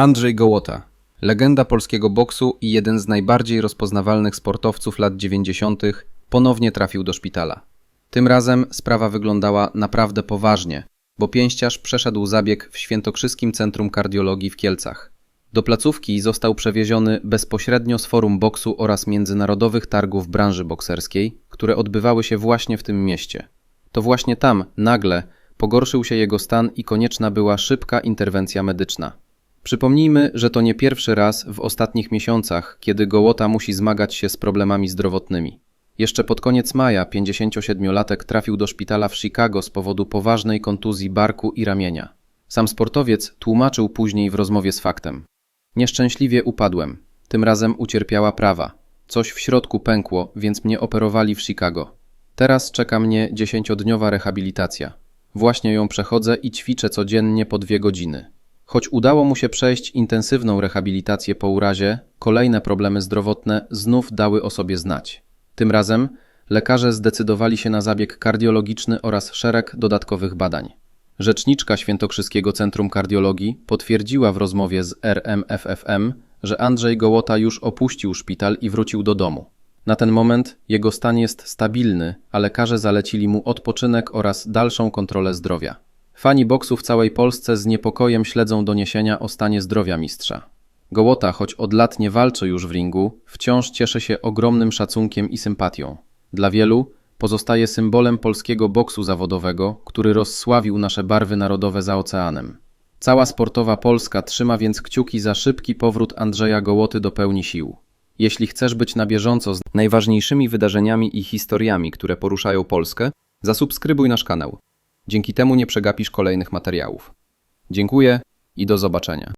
Andrzej Gołota, legenda polskiego boksu i jeden z najbardziej rozpoznawalnych sportowców lat 90., ponownie trafił do szpitala. Tym razem sprawa wyglądała naprawdę poważnie, bo pięściarz przeszedł zabieg w Świętokrzyskim Centrum Kardiologii w Kielcach. Do placówki został przewieziony bezpośrednio z forum boksu oraz międzynarodowych targów branży bokserskiej, które odbywały się właśnie w tym mieście. To właśnie tam, nagle, pogorszył się jego stan i konieczna była szybka interwencja medyczna. Przypomnijmy, że to nie pierwszy raz w ostatnich miesiącach, kiedy Gołota musi zmagać się z problemami zdrowotnymi. Jeszcze pod koniec maja 57-latek trafił do szpitala w Chicago z powodu poważnej kontuzji barku i ramienia. Sam sportowiec tłumaczył później w rozmowie z faktem. Nieszczęśliwie upadłem. Tym razem ucierpiała prawa. Coś w środku pękło, więc mnie operowali w Chicago. Teraz czeka mnie dziesięciodniowa rehabilitacja. Właśnie ją przechodzę i ćwiczę codziennie po dwie godziny. Choć udało mu się przejść intensywną rehabilitację po urazie, kolejne problemy zdrowotne znów dały o sobie znać. Tym razem lekarze zdecydowali się na zabieg kardiologiczny oraz szereg dodatkowych badań. Rzeczniczka Świętokrzyskiego Centrum Kardiologii potwierdziła w rozmowie z RMFFM, że Andrzej Gołota już opuścił szpital i wrócił do domu. Na ten moment jego stan jest stabilny, a lekarze zalecili mu odpoczynek oraz dalszą kontrolę zdrowia. Fani boksu w całej Polsce z niepokojem śledzą doniesienia o stanie zdrowia mistrza. Gołota, choć od lat nie walczy już w ringu, wciąż cieszy się ogromnym szacunkiem i sympatią. Dla wielu pozostaje symbolem polskiego boksu zawodowego, który rozsławił nasze barwy narodowe za oceanem. Cała sportowa Polska trzyma więc kciuki za szybki powrót Andrzeja Gołoty do pełni sił. Jeśli chcesz być na bieżąco z najważniejszymi wydarzeniami i historiami, które poruszają Polskę, zasubskrybuj nasz kanał. Dzięki temu nie przegapisz kolejnych materiałów. Dziękuję i do zobaczenia.